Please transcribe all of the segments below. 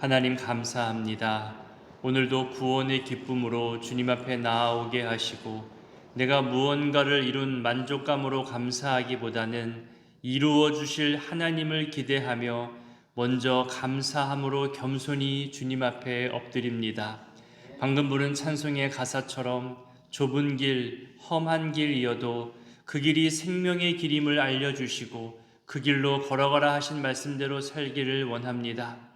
하나님 감사합니다. 오늘도 구원의 기쁨으로 주님 앞에 나아오게 하시고 내가 무언가를 이룬 만족감으로 감사하기보다는 이루어 주실 하나님을 기대하며 먼저 감사함으로 겸손히 주님 앞에 엎드립니다. 방금 부른 찬송의 가사처럼 좁은 길, 험한 길이어도 그 길이 생명의 길임을 알려주시고 그 길로 걸어가라 하신 말씀대로 살기를 원합니다.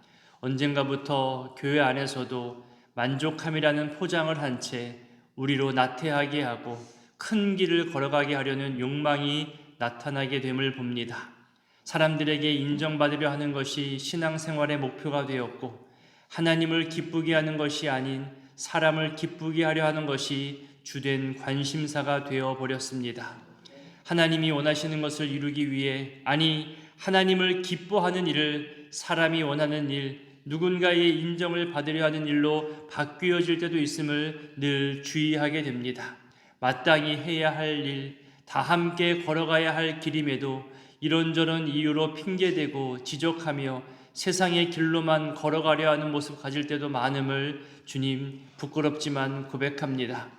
언젠가부터 교회 안에서도 만족함이라는 포장을 한 채 우리로 나태하게 하고 큰 길을 걸어가게 하려는 욕망이 나타나게 됨을 봅니다. 사람들에게 인정받으려 하는 것이 신앙생활의 목표가 되었고 하나님을 기쁘게 하는 것이 아닌 사람을 기쁘게 하려 하는 것이 주된 관심사가 되어 버렸습니다. 하나님이 원하시는 것을 이루기 위해 아니 하나님을 기뻐하는 일을 사람이 원하는 일 누군가의 인정을 받으려 하는 일로 바뀌어질 때도 있음을 늘 주의하게 됩니다. 마땅히 해야 할 일, 다 함께 걸어가야 할 길임에도 이런저런 이유로 핑계대고 지적하며 세상의 길로만 걸어가려 하는 모습 가질 때도 많음을 주님 부끄럽지만 고백합니다.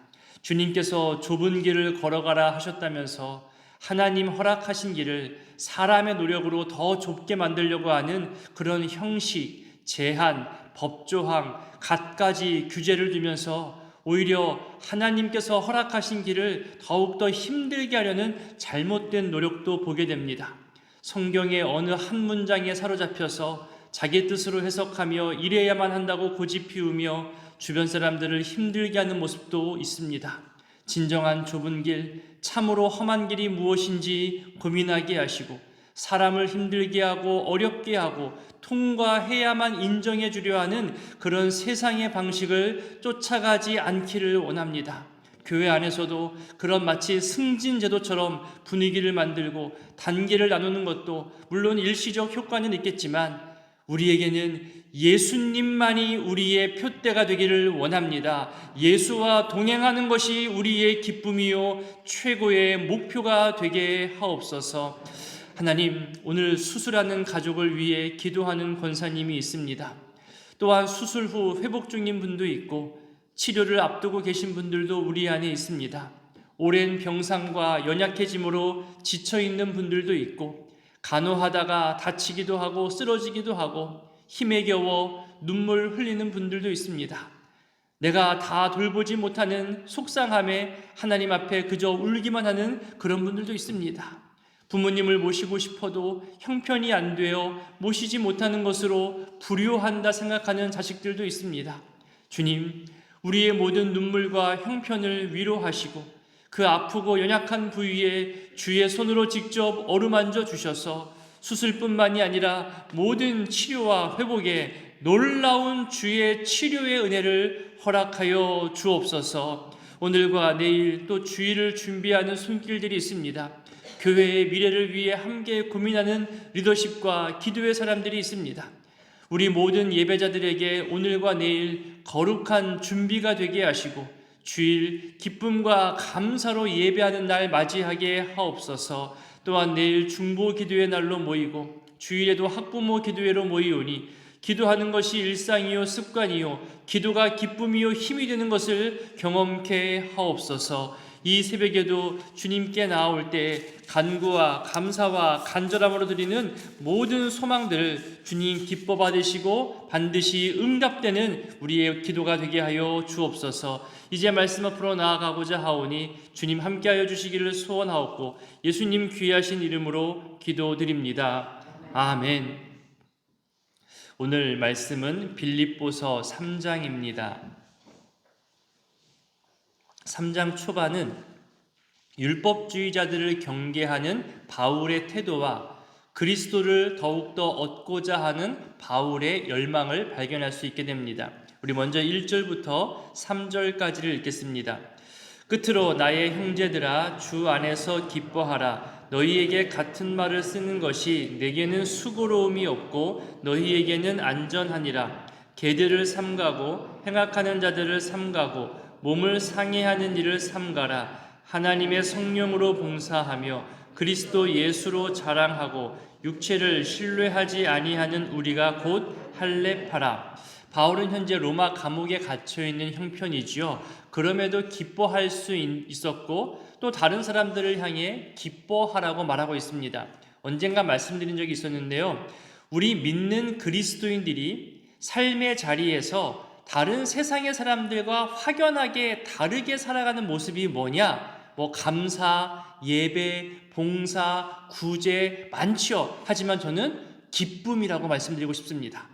주님께서 좁은 길을 걸어가라 하셨다면서 하나님 허락하신 길을 사람의 노력으로 더 좁게 만들려고 하는 그런 형식, 제한, 법조항, 갖가지 규제를 두면서 오히려 하나님께서 허락하신 길을 더욱더 힘들게 하려는 잘못된 노력도 보게 됩니다. 성경의 어느 한 문장에 사로잡혀서 자기 뜻으로 해석하며 이래야만 한다고 고집 피우며 주변 사람들을 힘들게 하는 모습도 있습니다. 진정한 좁은 길, 참으로 험한 길이 무엇인지 고민하게 하시고 사람을 힘들게 하고 어렵게 하고 통과해야만 인정해 주려 하는 그런 세상의 방식을 쫓아가지 않기를 원합니다. 교회 안에서도 그런 마치 승진 제도처럼 분위기를 만들고 단계를 나누는 것도 물론 일시적 효과는 있겠지만 우리에게는 예수님만이 우리의 표대가 되기를 원합니다. 예수와 동행하는 것이 우리의 기쁨이요 최고의 목표가 되게 하옵소서. 하나님, 오늘 수술하는 가족을 위해 기도하는 권사님이 있습니다. 또한 수술 후 회복 중인 분도 있고 치료를 앞두고 계신 분들도 우리 안에 있습니다. 오랜 병상과 연약해짐으로 지쳐 있는 분들도 있고 간호하다가 다치기도 하고 쓰러지기도 하고 힘에 겨워 눈물 흘리는 분들도 있습니다. 내가 다 돌보지 못하는 속상함에 하나님 앞에 그저 울기만 하는 그런 분들도 있습니다. 부모님을 모시고 싶어도 형편이 안 되어 모시지 못하는 것으로 불효한다 생각하는 자식들도 있습니다. 주님, 우리의 모든 눈물과 형편을 위로하시고 그 아프고 연약한 부위에 주의 손으로 직접 어루만져 주셔서 수술뿐만이 아니라 모든 치료와 회복에 놀라운 주의 치료의 은혜를 허락하여 주옵소서. 오늘과 내일 또 주일을 준비하는 손길들이 있습니다. 교회의 미래를 위해 함께 고민하는 리더십과 기도의 사람들이 있습니다. 우리 모든 예배자들에게 오늘과 내일 거룩한 준비가 되게 하시고 주일 기쁨과 감사로 예배하는 날 맞이하게 하옵소서. 또한 내일 중보 기도의 날로 모이고 주일에도 학부모 기도회로 모이오니 기도하는 것이 일상이요 습관이요 기도가 기쁨이요 힘이 되는 것을 경험케 하옵소서. 이 새벽에도 주님께 나올 때 간구와 감사와 간절함으로 드리는 모든 소망들 주님 기뻐 받으시고 반드시 응답되는 우리의 기도가 되게 하여 주옵소서. 이제 말씀 앞으로 나아가고자 하오니 주님 함께하여 주시기를 소원하옵고 예수님 귀하신 이름으로 기도드립니다. 아멘. 오늘 말씀은 빌립보서 3장입니다. 3장 초반은 율법주의자들을 경계하는 바울의 태도와 그리스도를 더욱더 얻고자 하는 바울의 열망을 발견할 수 있게 됩니다. 우리 먼저 1절부터 3절까지를 읽겠습니다. 끝으로 나의 형제들아 주 안에서 기뻐하라 너희에게 같은 말을 쓰는 것이 내게는 수고로움이 없고 너희에게는 안전하니라 개들을 삼가고 행악하는 자들을 삼가고 몸을 상해하는 일을 삼가라 하나님의 성령으로 봉사하며 그리스도 예수로 자랑하고 육체를 신뢰하지 아니하는 우리가 곧 할례파라. 바울은 현재 로마 감옥에 갇혀 있는 형편이지요. 그럼에도 기뻐할 수 있- 있었고 또 다른 사람들을 향해 기뻐하라고 말하고 있습니다. 언젠가 말씀드린 적이 있었는데요. 우리 믿는 그리스도인들이 삶의 자리에서 다른 세상의 사람들과 확연하게 다르게 살아가는 모습이 뭐냐? 뭐 감사, 예배, 봉사, 구제 많지요. 하지만 저는 기쁨이라고 말씀드리고 싶습니다.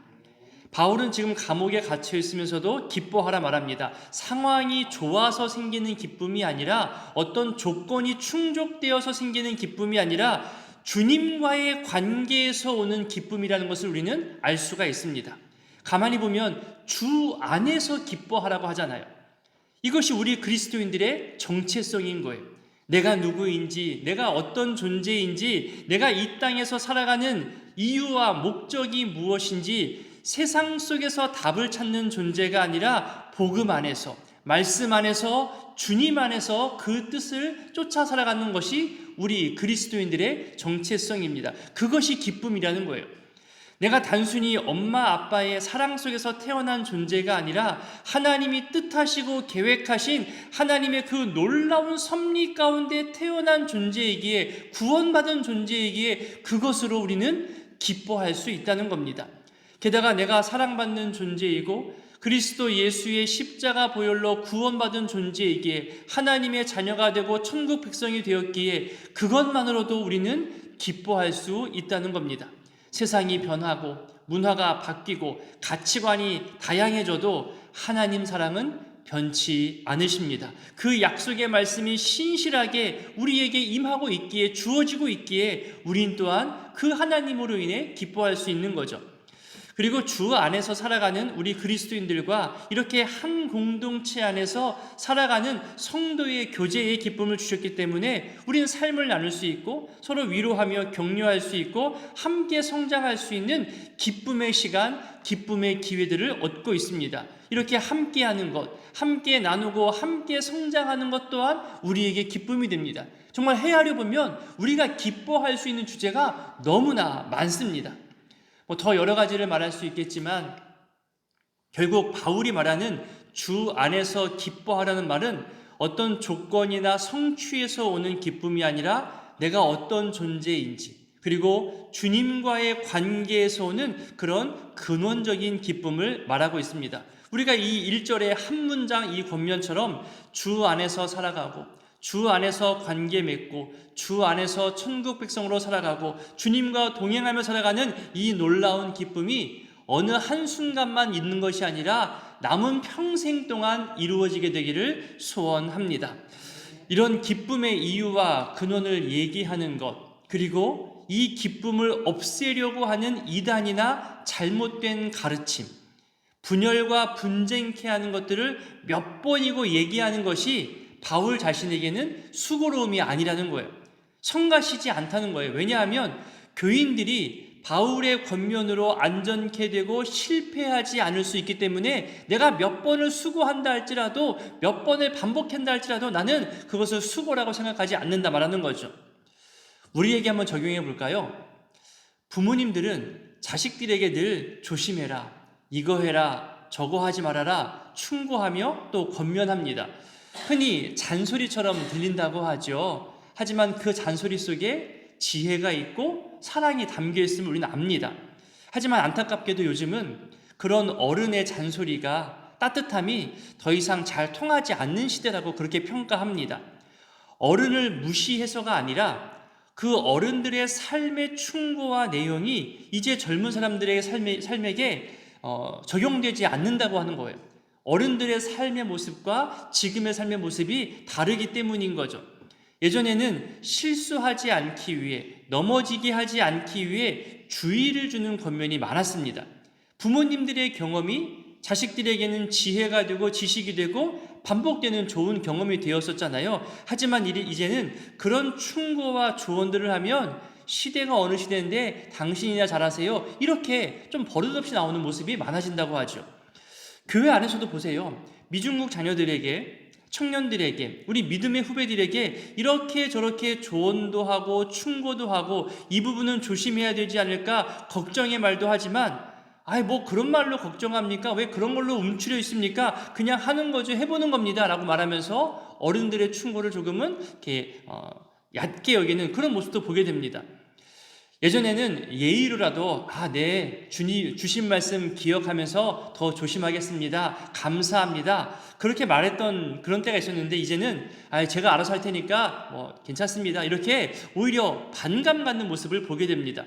바울은 지금 감옥에 갇혀 있으면서도 기뻐하라 말합니다. 상황이 좋아서 생기는 기쁨이 아니라 어떤 조건이 충족되어서 생기는 기쁨이 아니라 주님과의 관계에서 오는 기쁨이라는 것을 우리는 알 수가 있습니다. 가만히 보면 주 안에서 기뻐하라고 하잖아요. 이것이 우리 그리스도인들의 정체성인 거예요. 내가 누구인지, 내가 어떤 존재인지, 내가 이 땅에서 살아가는 이유와 목적이 무엇인지 세상 속에서 답을 찾는 존재가 아니라 복음 안에서, 말씀 안에서, 주님 안에서 그 뜻을 쫓아 살아가는 것이 우리 그리스도인들의 정체성입니다. 그것이 기쁨이라는 거예요. 내가 단순히 엄마 아빠의 사랑 속에서 태어난 존재가 아니라 하나님이 뜻하시고 계획하신 하나님의 그 놀라운 섭리 가운데 태어난 존재이기에 구원받은 존재이기에 그것으로 우리는 기뻐할 수 있다는 겁니다. 게다가 내가 사랑받는 존재이고 그리스도 예수의 십자가 보혈로 구원받은 존재이기에 하나님의 자녀가 되고 천국 백성이 되었기에 그것만으로도 우리는 기뻐할 수 있다는 겁니다. 세상이 변하고 문화가 바뀌고 가치관이 다양해져도 하나님 사랑은 변치 않으십니다. 그 약속의 말씀이 신실하게 우리에게 임하고 있기에 주어지고 있기에 우린 또한 그 하나님으로 인해 기뻐할 수 있는 거죠. 그리고 주 안에서 살아가는 우리 그리스도인들과 이렇게 한 공동체 안에서 살아가는 성도의 교제의 기쁨을 주셨기 때문에 우리는 삶을 나눌 수 있고 서로 위로하며 격려할 수 있고 함께 성장할 수 있는 기쁨의 시간, 기쁨의 기회들을 얻고 있습니다. 이렇게 함께 하는 것, 함께 나누고 함께 성장하는 것 또한 우리에게 기쁨이 됩니다. 정말 헤아려 보면 우리가 기뻐할 수 있는 주제가 너무나 많습니다. 뭐 더 여러 가지를 말할 수 있겠지만 결국 바울이 말하는 주 안에서 기뻐하라는 말은 어떤 조건이나 성취에서 오는 기쁨이 아니라 내가 어떤 존재인지 그리고 주님과의 관계에서 오는 그런 근원적인 기쁨을 말하고 있습니다. 우리가 이 1절의 한 문장 이 권면처럼 주 안에서 살아가고 주 안에서 관계 맺고 주 안에서 천국 백성으로 살아가고 주님과 동행하며 살아가는 이 놀라운 기쁨이 어느 한순간만 있는 것이 아니라 남은 평생 동안 이루어지게 되기를 소원합니다. 이런 기쁨의 이유와 근원을 얘기하는 것, 그리고 이 기쁨을 없애려고 하는 이단이나 잘못된 가르침, 분열과 분쟁케 하는 것들을 몇 번이고 얘기하는 것이 바울 자신에게는 수고로움이 아니라는 거예요. 성가시지 않다는 거예요. 왜냐하면 교인들이 바울의 권면으로 안전케 되고 실패하지 않을 수 있기 때문에 내가 몇 번을 수고한다 할지라도 몇 번을 반복한다 할지라도 나는 그것을 수고라고 생각하지 않는다 말하는 거죠. 우리에게 한번 적용해 볼까요? 부모님들은 자식들에게 늘 조심해라, 이거 해라, 저거 하지 말아라 충고하며 또 권면합니다. 흔히 잔소리처럼 들린다고 하죠. 하지만 그 잔소리 속에 지혜가 있고 사랑이 담겨 있음을 우리는 압니다. 하지만 안타깝게도 요즘은 그런 어른의 잔소리가 따뜻함이 더 이상 잘 통하지 않는 시대라고 그렇게 평가합니다. 어른을 무시해서가 아니라 그 어른들의 삶의 충고와 내용이 이제 젊은 사람들의 삶에, 삶에게 어, 적용되지 않는다고 하는 거예요. 어른들의 삶의 모습과 지금의 삶의 모습이 다르기 때문인 거죠. 예전에는 실수하지 않기 위해, 넘어지게 하지 않기 위해 주의를 주는 권면이 많았습니다. 부모님들의 경험이 자식들에게는 지혜가 되고 지식이 되고 반복되는 좋은 경험이 되었었잖아요. 하지만 이제는 그런 충고와 조언들을 하면 시대가 어느 시대인데 당신이나 잘하세요. 이렇게 좀 버릇없이 나오는 모습이 많아진다고 하죠. 교회 안에서도 보세요. 미중국 자녀들에게 청년들에게 우리 믿음의 후배들에게 이렇게 저렇게 조언도 하고 충고도 하고 이 부분은 조심해야 되지 않을까 걱정의 말도 하지만 아이 뭐 그런 말로 걱정합니까? 왜 그런 걸로 움츠려 있습니까? 그냥 하는 거죠. 해보는 겁니다라고 말하면서 어른들의 충고를 조금은 이렇게 어, 얕게 여기는 그런 모습도 보게 됩니다. 예전에는 예의로라도 아, 네, 주님 주신 말씀 기억하면서 더 조심하겠습니다. 감사합니다. 그렇게 말했던 그런 때가 있었는데 이제는 아, 제가 알아서 할 테니까 뭐 괜찮습니다. 이렇게 오히려 반감 갖는 모습을 보게 됩니다.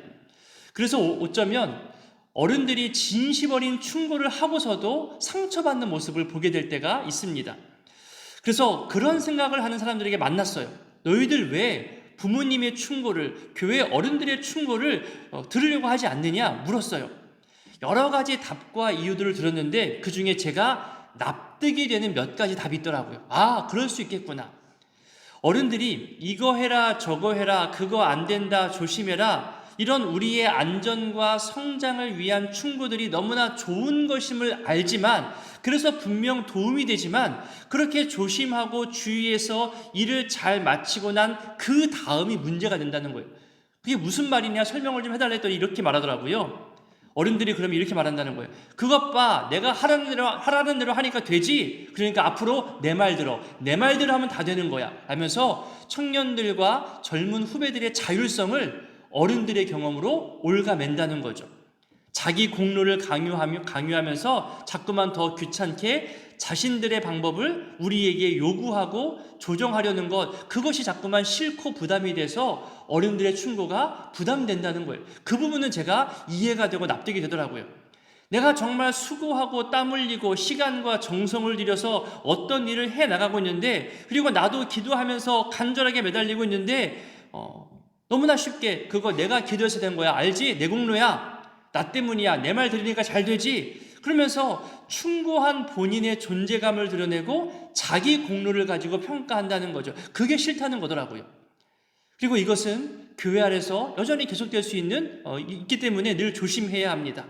그래서 오- 어쩌면 어른들이 진심 어린 충고를 하고서도 상처받는 모습을 보게 될 때가 있습니다. 그래서 그런 생각을 하는 사람들에게 만났어요. 너희들 왜 부모님의 충고를, 교회 어른들의 충고를 어, 들으려고 하지 않느냐 물었어요. 여러 가지 답과 이유들을 들었는데 그 중에 제가 납득이 되는 몇 가지 답이 있더라고요. 아, 그럴 수 있겠구나. 어른들이 이거 해라, 저거 해라, 그거 안 된다, 조심해라. 이런 우리의 안전과 성장을 위한 충고들이 너무나 좋은 것임을 알지만, 그래서 분명 도움이 되지만, 그렇게 조심하고 주의해서 일을 잘 마치고 난 그 다음이 문제가 된다는 거예요. 그게 무슨 말이냐 설명을 좀 해달라 했더니 이렇게 말하더라고요. 어른들이 그러면 이렇게 말한다는 거예요. 그것 봐. 내가 하라는 대로, 하라는 대로 하니까 되지. 그러니까 앞으로 내 말 들어. 내 말대로 하면 다 되는 거야. 라면서 청년들과 젊은 후배들의 자율성을 어른들의 경험으로 올가맨다는 거죠. 자기 공로를 강요하며, 강요하면서 자꾸만 더 귀찮게 자신들의 방법을 우리에게 요구하고 조정하려는 것, 그것이 자꾸만 싫고 부담이 돼서 어른들의 충고가 부담된다는 거예요. 그 부분은 제가 이해가 되고 납득이 되더라고요. 내가 정말 수고하고 땀 흘리고 시간과 정성을 들여서 어떤 일을 해 나가고 있는데, 그리고 나도 기도하면서 간절하게 매달리고 있는데, 어, 너무나 쉽게 그거 내가 기도해서 된 거야. 알지? 내 공로야. 나 때문이야. 내 말 들으니까 잘 되지. 그러면서 충고한 본인의 존재감을 드러내고 자기 공로를 가지고 평가한다는 거죠. 그게 싫다는 거더라고요. 그리고 이것은 교회 안에서 여전히 계속될 수 있는 어, 있기 때문에 늘 조심해야 합니다.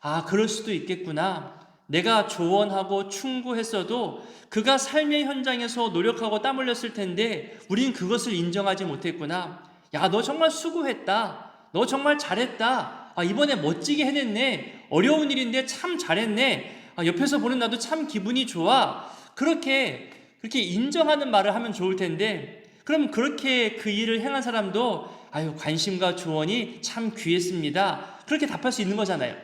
아, 그럴 수도 있겠구나. 내가 조언하고 충고했어도 그가 삶의 현장에서 노력하고 땀 흘렸을 텐데 우린 그것을 인정하지 못했구나. 야, 너 정말 수고했다. 너 정말 잘했다. 아, 이번에 멋지게 해냈네. 어려운 일인데 참 잘했네. 아, 옆에서 보는 나도 참 기분이 좋아. 그렇게, 그렇게 인정하는 말을 하면 좋을 텐데, 그럼 그렇게 그 일을 행한 사람도, 아유, 관심과 조언이 참 귀했습니다. 그렇게 답할 수 있는 거잖아요.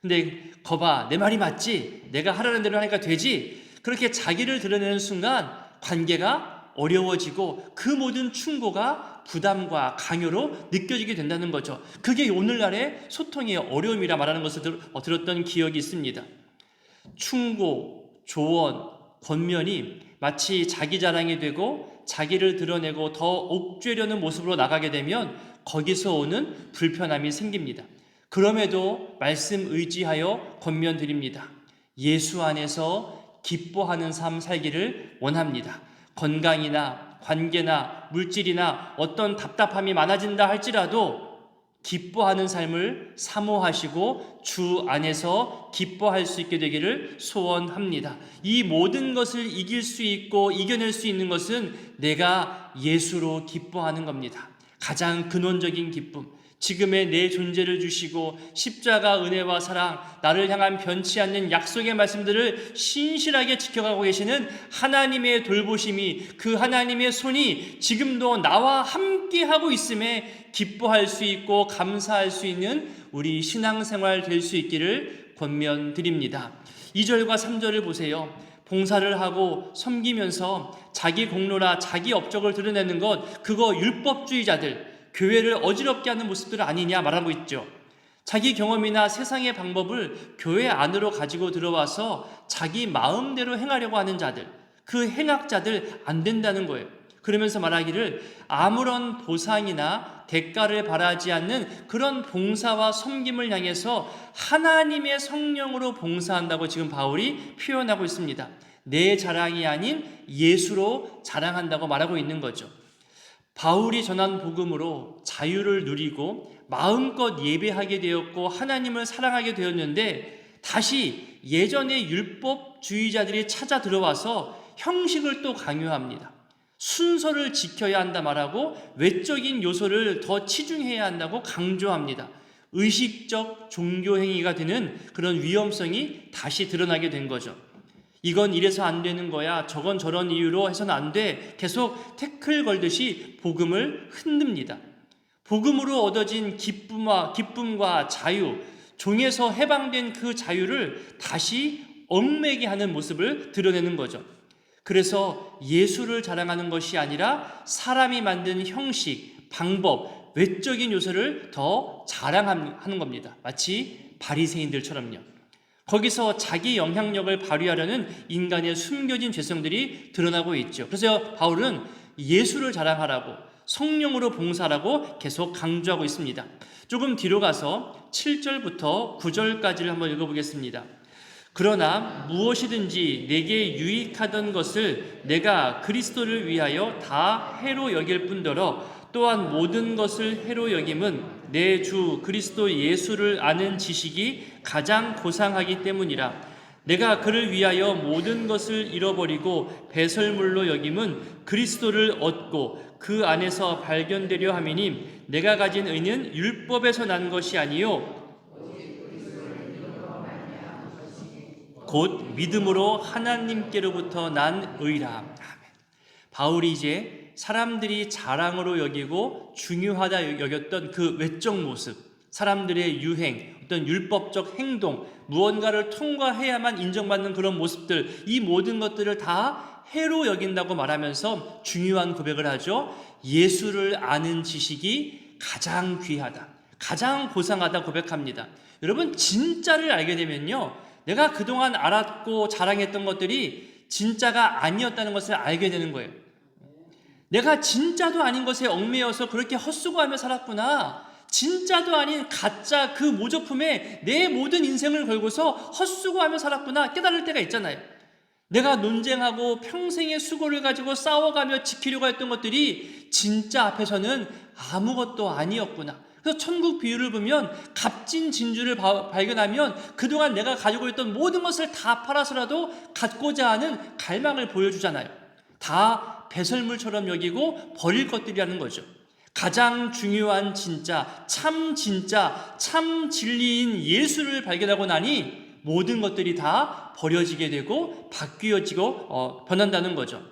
근데, 거봐, 내 말이 맞지? 내가 하라는 대로 하니까 되지? 그렇게 자기를 드러내는 순간 관계가 어려워지고 그 모든 충고가 부담과 강요로 느껴지게 된다는 거죠. 그게 오늘날의 소통의 어려움이라 말하는 것을 들, 어, 들었던 기억이 있습니다. 충고, 조언, 권면이 마치 자기 자랑이 되고 자기를 드러내고 더 옥죄려는 모습으로 나가게 되면 거기서 오는 불편함이 생깁니다. 그럼에도 말씀 의지하여 권면 드립니다. 예수 안에서 기뻐하는 삶 살기를 원합니다. 건강이나 관계나 물질이나 어떤 답답함이 많아진다 할지라도 기뻐하는 삶을 사모하시고 주 안에서 기뻐할 수 있게 되기를 소원합니다. 이 모든 것을 이길 수 있고 이겨낼 수 있는 것은 내가 예수로 기뻐하는 겁니다. 가장 근원적인 기쁨. 지금의 내 존재를 주시고 십자가 은혜와 사랑, 나를 향한 변치 않는 약속의 말씀들을 신실하게 지켜가고 계시는 하나님의 돌보심이 그 하나님의 손이 지금도 나와 함께 하고 있음에 기뻐할 수 있고 감사할 수 있는 우리 신앙생활 될 수 있기를 권면드립니다. 2절과 3절을 보세요. 봉사를 하고 섬기면서 자기 공로나 자기 업적을 드러내는 것, 그거 율법주의자들, 교회를 어지럽게 하는 모습들 아니냐 말하고 있죠. 자기 경험이나 세상의 방법을 교회 안으로 가지고 들어와서 자기 마음대로 행하려고 하는 자들, 그 행악자들 안 된다는 거예요. 그러면서 말하기를 아무런 보상이나 대가를 바라지 않는 그런 봉사와 섬김을 향해서 하나님의 성령으로 봉사한다고 지금 바울이 표현하고 있습니다. 내 자랑이 아닌 예수로 자랑한다고 말하고 있는 거죠. 바울이 전한 복음으로 자유를 누리고 마음껏 예배하게 되었고 하나님을 사랑하게 되었는데 다시 예전의 율법주의자들이 찾아 들어와서 형식을 또 강요합니다. 순서를 지켜야 한다 말하고 외적인 요소를 더 치중해야 한다고 강조합니다. 의식적 종교 행위가 되는 그런 위험성이 다시 드러나게 된 거죠. 이건 이래서 안 되는 거야. 저건 저런 이유로 해서는 안 돼. 계속 태클 걸듯이 복음을 흔듭니다. 복음으로 얻어진 기쁨과 기쁨과 자유, 종에서 해방된 그 자유를 다시 얽매게 하는 모습을 드러내는 거죠. 그래서 예수를 자랑하는 것이 아니라 사람이 만든 형식, 방법, 외적인 요소를 더 자랑하는 겁니다. 마치 바리새인들처럼요. 거기서 자기 영향력을 발휘하려는 인간의 숨겨진 죄성들이 드러나고 있죠. 그래서 바울은 예수를 자랑하라고 성령으로 봉사라고 계속 강조하고 있습니다. 조금 뒤로 가서 7절부터 9절까지를 한번 읽어보겠습니다. 그러나 무엇이든지 내게 유익하던 것을 내가 그리스도를 위하여 다 해로 여길 뿐더러 또한 모든 것을 해로 여김은 내 주 그리스도 예수를 아는 지식이 가장 고상하기 때문이라. 내가 그를 위하여 모든 것을 잃어버리고 배설물로 여김은 그리스도를 얻고 그 안에서 발견되려 함이니 내가 가진 의는 율법에서 난 것이 아니요. 곧 믿음으로 하나님께로부터 난 의라. 바울이 이제 사람들이 자랑으로 여기고 중요하다 여겼던 그 외적 모습, 사람들의 유행, 어떤 율법적 행동, 무언가를 통과해야만 인정받는 그런 모습들, 이 모든 것들을 다 해로 여긴다고 말하면서 중요한 고백을 하죠. 예수를 아는 지식이 가장 귀하다. 가장 고상하다 고백합니다. 여러분, 진짜를 알게 되면요. 내가 그동안 알았고 자랑했던 것들이 진짜가 아니었다는 것을 알게 되는 거예요. 내가 진짜도 아닌 것에 얽매여서 그렇게 헛수고하며 살았구나. 진짜도 아닌 가짜 그 모조품에 내 모든 인생을 걸고서 헛수고하며 살았구나 깨달을 때가 있잖아요. 내가 논쟁하고 평생의 수고를 가지고 싸워가며 지키려고 했던 것들이 진짜 앞에서는 아무것도 아니었구나. 그래서 천국 비유를 보면 값진 진주를 바, 발견하면 그동안 내가 가지고 있던 모든 것을 다 팔아서라도 갖고자 하는 갈망을 보여주잖아요. 다 배설물처럼 여기고 버릴 것들이라는 거죠. 가장 중요한 진짜, 참 진짜, 참 진리인 예수를 발견하고 나니 모든 것들이 다 버려지게 되고 바뀌어지고 어, 변한다는 거죠.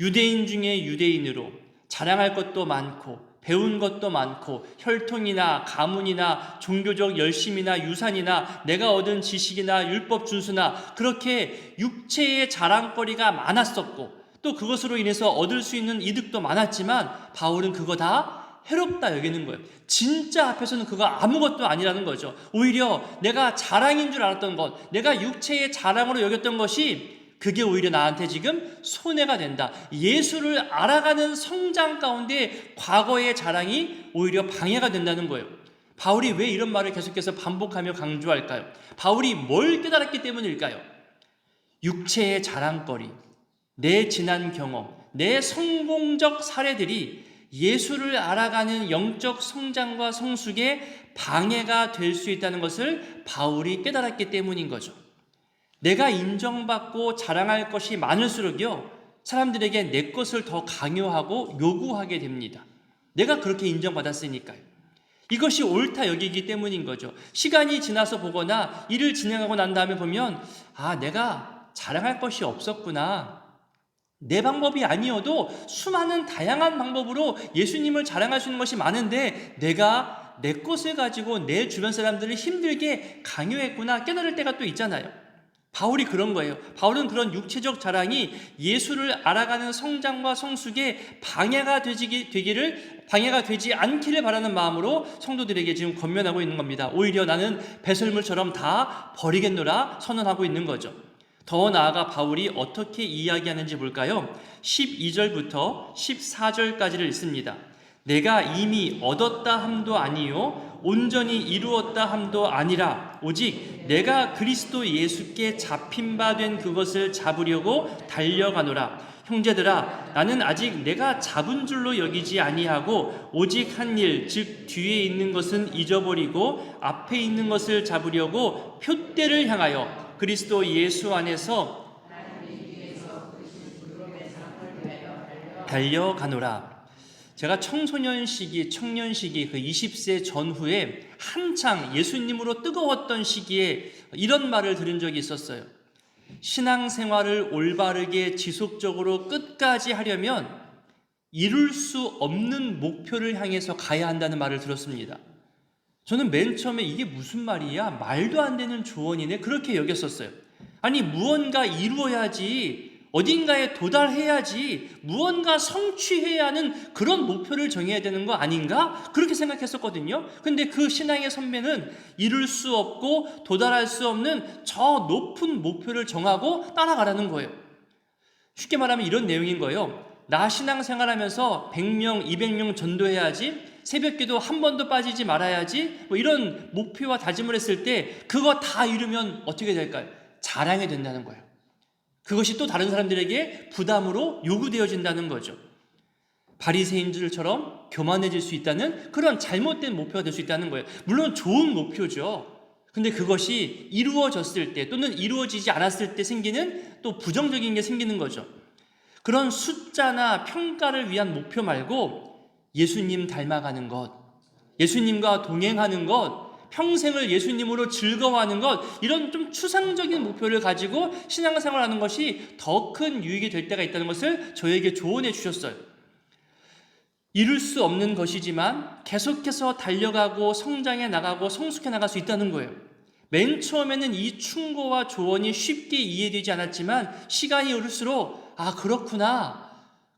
유대인 중에 유대인으로 자랑할 것도 많고 배운 것도 많고 혈통이나 가문이나 종교적 열심이나 유산이나 내가 얻은 지식이나 율법 준수나 그렇게 육체의 자랑거리가 많았었고 또 그것으로 인해서 얻을 수 있는 이득도 많았지만 바울은 그거 다 해롭다 여기는 거예요. 진짜 앞에서는 그거 아무것도 아니라는 거죠. 오히려 내가 자랑인 줄 알았던 것, 내가 육체의 자랑으로 여겼던 것이 그게 오히려 나한테 지금 손해가 된다. 예수를 알아가는 성장 가운데 과거의 자랑이 오히려 방해가 된다는 거예요. 바울이 왜 이런 말을 계속해서 반복하며 강조할까요? 바울이 뭘 깨달았기 때문일까요? 육체의 자랑거리, 내 지난 경험, 내 성공적 사례들이 예수를 알아가는 영적 성장과 성숙에 방해가 될 수 있다는 것을 바울이 깨달았기 때문인 거죠. 내가 인정받고 자랑할 것이 많을수록요, 사람들에게 내 것을 더 강요하고 요구하게 됩니다. 내가 그렇게 인정받았으니까요. 이것이 옳다 여기기 때문인 거죠. 시간이 지나서 보거나 일을 진행하고 난 다음에 보면, 아, 내가 자랑할 것이 없었구나. 내 방법이 아니어도 수많은 다양한 방법으로 예수님을 자랑할 수 있는 것이 많은데 내가 내 것을 가지고 내 주변 사람들을 힘들게 강요했구나 깨달을 때가 또 있잖아요. 바울이 그런 거예요. 바울은 그런 육체적 자랑이 예수를 알아가는 성장과 성숙에 방해가 되기를 방해가 되지 않기를 바라는 마음으로 성도들에게 지금 권면하고 있는 겁니다. 오히려 나는 배설물처럼 다 버리겠노라 선언하고 있는 거죠. 더 나아가 바울이 어떻게 이야기하는지 볼까요? 12절부터 14절까지를 읽습니다. 내가 이미 얻었다 함도 아니요 온전히 이루었다 함도 아니라 오직 내가 그리스도 예수께 잡힌 바 된 그것을 잡으려고 달려가노라 형제들아 나는 아직 내가 잡은 줄로 여기지 아니하고 오직 한 일 즉 뒤에 있는 것은 잊어버리고 앞에 있는 것을 잡으려고 표대를 향하여 그리스도 예수 안에서 달려가노라. 제가 청소년 시기, 청년 시기, 그 20세 전후에 한창 예수님으로 뜨거웠던 시기에 이런 말을 들은 적이 있었어요. 신앙생활을 올바르게 지속적으로 끝까지 하려면 이룰 수 없는 목표를 향해서 가야 한다는 말을 들었습니다. 저는 맨 처음에 이게 무슨 말이야? 말도 안 되는 조언이네. 그렇게 여겼었어요. 아니, 무언가 이루어야지, 어딘가에 도달해야지, 무언가 성취해야 하는 그런 목표를 정해야 되는 거 아닌가? 그렇게 생각했었거든요. 근데 그 신앙의 선배는 이룰 수 없고 도달할 수 없는 저 높은 목표를 정하고 따라가라는 거예요. 쉽게 말하면 이런 내용인 거예요. 나 신앙 생활 하면서 100명, 200명 전도해야지, 새벽 기도 한 번도 빠지지 말아야지, 뭐 이런 목표와 다짐을 했을 때 그거 다 이루면 어떻게 될까요? 자랑이 된다는 거예요. 그것이 또 다른 사람들에게 부담으로 요구되어진다는 거죠. 바리새인들처럼 교만해질 수 있다는 그런 잘못된 목표가 될 수 있다는 거예요. 물론 좋은 목표죠. 근데 그것이 이루어졌을 때 또는 이루어지지 않았을 때 생기는 또 부정적인 게 생기는 거죠. 그런 숫자나 평가를 위한 목표 말고 예수님 닮아가는 것, 예수님과 동행하는 것, 평생을 예수님으로 즐거워하는 것, 이런 좀 추상적인 목표를 가지고 신앙생활 하는 것이 더 큰 유익이 될 때가 있다는 것을 저에게 조언해 주셨어요. 이룰 수 없는 것이지만 계속해서 달려가고 성장해 나가고 성숙해 나갈 수 있다는 거예요. 맨 처음에는 이 충고와 조언이 쉽게 이해되지 않았지만 시간이 흐를수록 아 그렇구나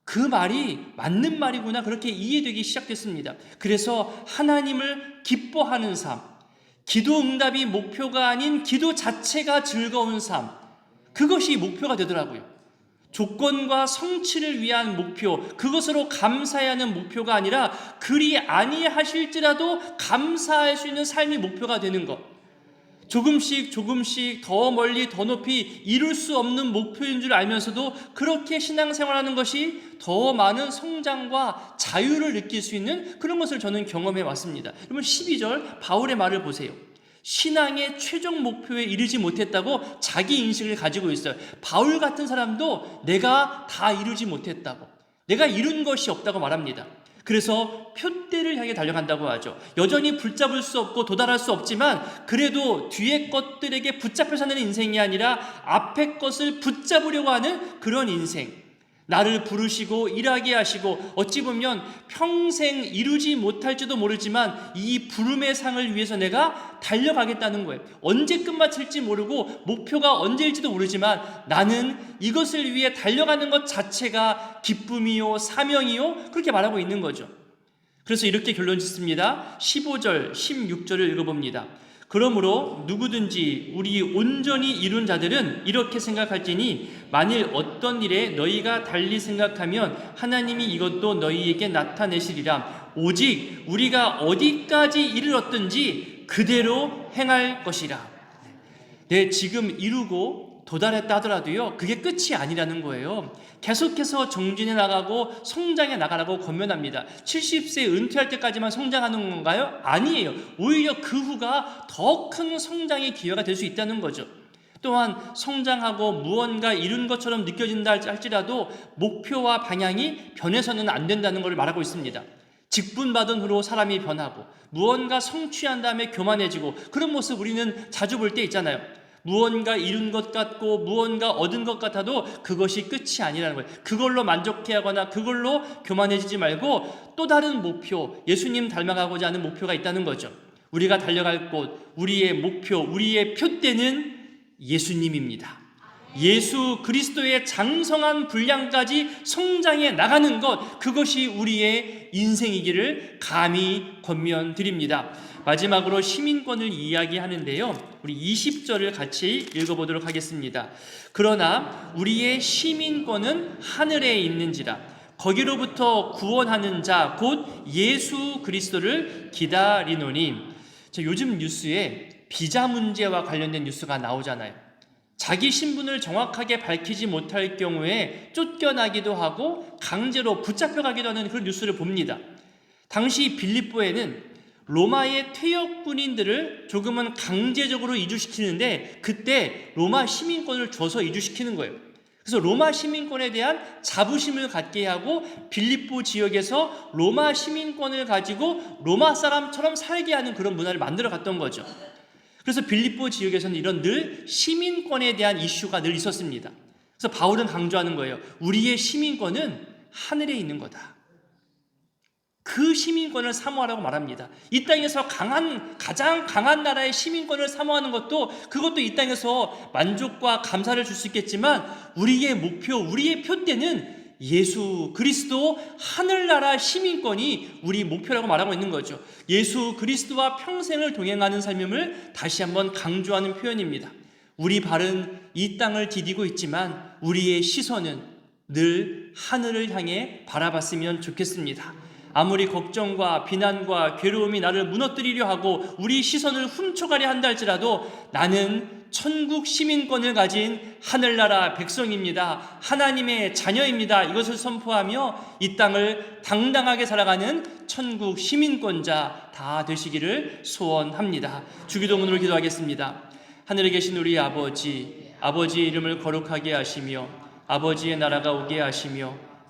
그 말이 맞는 말이구나 그렇게 이해되기 시작됐습니다. 그래서 하나님을 기뻐하는 삶, 기도 응답이 목표가 아닌 기도 자체가 즐거운 삶, 그것이 목표가 되더라고요. 조건과 성취를 위한 목표, 그것으로 감사해야 하는 목표가 아니라 그리 아니하실지라도 감사할 수 있는 삶이 목표가 되는 것. 조금씩 조금씩 더 멀리 더 높이 이룰 수 없는 목표인 줄 알면서도 그렇게 신앙생활하는 것이 더 많은 성장과 자유를 느낄 수 있는 그런 것을 저는 경험해 왔습니다. 여러분 12절 바울의 말을 보세요. 신앙의 최종 목표에 이르지 못했다고 자기 인식을 가지고 있어요. 바울 같은 사람도 내가 다 이루지 못했다고, 내가 이룬 것이 없다고 말합니다. 그래서 표대를 향해 달려간다고 하죠. 여전히 붙잡을 수 없고 도달할 수 없지만 그래도 뒤에 것들에게 붙잡혀 사는 인생이 아니라 앞에 것을 붙잡으려고 하는 그런 인생. 나를 부르시고 일하게 하시고 어찌 보면 평생 이루지 못할지도 모르지만 이 부름의 상을 위해서 내가 달려가겠다는 거예요. 언제 끝마칠지 모르고 목표가 언제일지도 모르지만 나는 이것을 위해 달려가는 것 자체가 기쁨이요 사명이요 그렇게 말하고 있는 거죠. 그래서 이렇게 결론 짓습니다. 15절, 16절을 읽어봅니다. 그러므로 누구든지 우리 온전히 이룬 자들은 이렇게 생각할지니 만일 어떤 일에 너희가 달리 생각하면 하나님이 이것도 너희에게 나타내시리라. 오직 우리가 어디까지 이르렀든지 그대로 행할 것이라. 내 지금 이루고 도달했다 하더라도요 그게 끝이 아니라는 거예요 계속해서 정진해 나가고 성장해 나가라고 권면합니다. 70세 은퇴할 때까지만 성장하는 건가요? 아니에요. 오히려 그 후가 더 큰 성장의 기회가 될 수 있다는 거죠. 또한 성장하고 무언가 이룬 것처럼 느껴진다 할지라도 목표와 방향이 변해서는 안 된다는 것을 말하고 있습니다. 직분받은 후로 사람이 변하고 무언가 성취한 다음에 교만해지고 그런 모습 우리는 자주 볼 때 있잖아요. 무언가 이룬 것 같고 무언가 얻은 것 같아도 그것이 끝이 아니라는 거예요. 그걸로 만족해 하거나 그걸로 교만해지지 말고 또 다른 목표, 예수님 닮아가고자 하는 목표가 있다는 거죠. 우리가 달려갈 곳, 우리의 목표, 우리의 표대는 예수님입니다. 예수 그리스도의 장성한 분량까지 성장해 나가는 것, 그것이 우리의 인생이기를 감히 권면드립니다. 마지막으로 시민권을 이야기하는데요. 우리 20절을 같이 읽어보도록 하겠습니다. 그러나 우리의 시민권은 하늘에 있는지라 거기로부터 구원하는 자 곧 예수 그리스도를 기다리노니 요즘 뉴스에 비자 문제와 관련된 뉴스가 나오잖아요. 자기 신분을 정확하게 밝히지 못할 경우에 쫓겨나기도 하고 강제로 붙잡혀가기도 하는 그런 뉴스를 봅니다. 당시 빌립보에는 로마의 퇴역 군인들을 조금은 강제적으로 이주시키는데 그때 로마 시민권을 줘서 이주시키는 거예요. 그래서 로마 시민권에 대한 자부심을 갖게 하고 빌립보 지역에서 로마 시민권을 가지고 로마 사람처럼 살게 하는 그런 문화를 만들어 갔던 거죠. 그래서 빌립보 지역에서는 이런 늘 시민권에 대한 이슈가 늘 있었습니다. 그래서 바울은 강조하는 거예요. 우리의 시민권은 하늘에 있는 거다. 그 시민권을 사모하라고 말합니다. 이 땅에서 강한 가장 강한 나라의 시민권을 사모하는 것도 그것도 이 땅에서 만족과 감사를 줄 수 있겠지만 우리의 목표, 우리의 표대는 예수 그리스도 하늘나라 시민권이 우리 목표라고 말하고 있는 거죠. 예수 그리스도와 평생을 동행하는 삶임을 다시 한번 강조하는 표현입니다. 우리 발은 이 땅을 디디고 있지만 우리의 시선은 늘 하늘을 향해 바라봤으면 좋겠습니다. 아무리 걱정과 비난과 괴로움이 나를 무너뜨리려 하고 우리 시선을 훔쳐가려 한다 할지라도 나는 천국 시민권을 가진 하늘나라 백성입니다. 하나님의 자녀입니다. 이것을 선포하며 이 땅을 당당하게 살아가는 천국 시민권자 다 되시기를 소원합니다. 주기도문으로 기도하겠습니다. 하늘에 계신 우리 아버지, 아버지의 이름을 거룩하게 하시며 아버지의 나라가 오게 하시며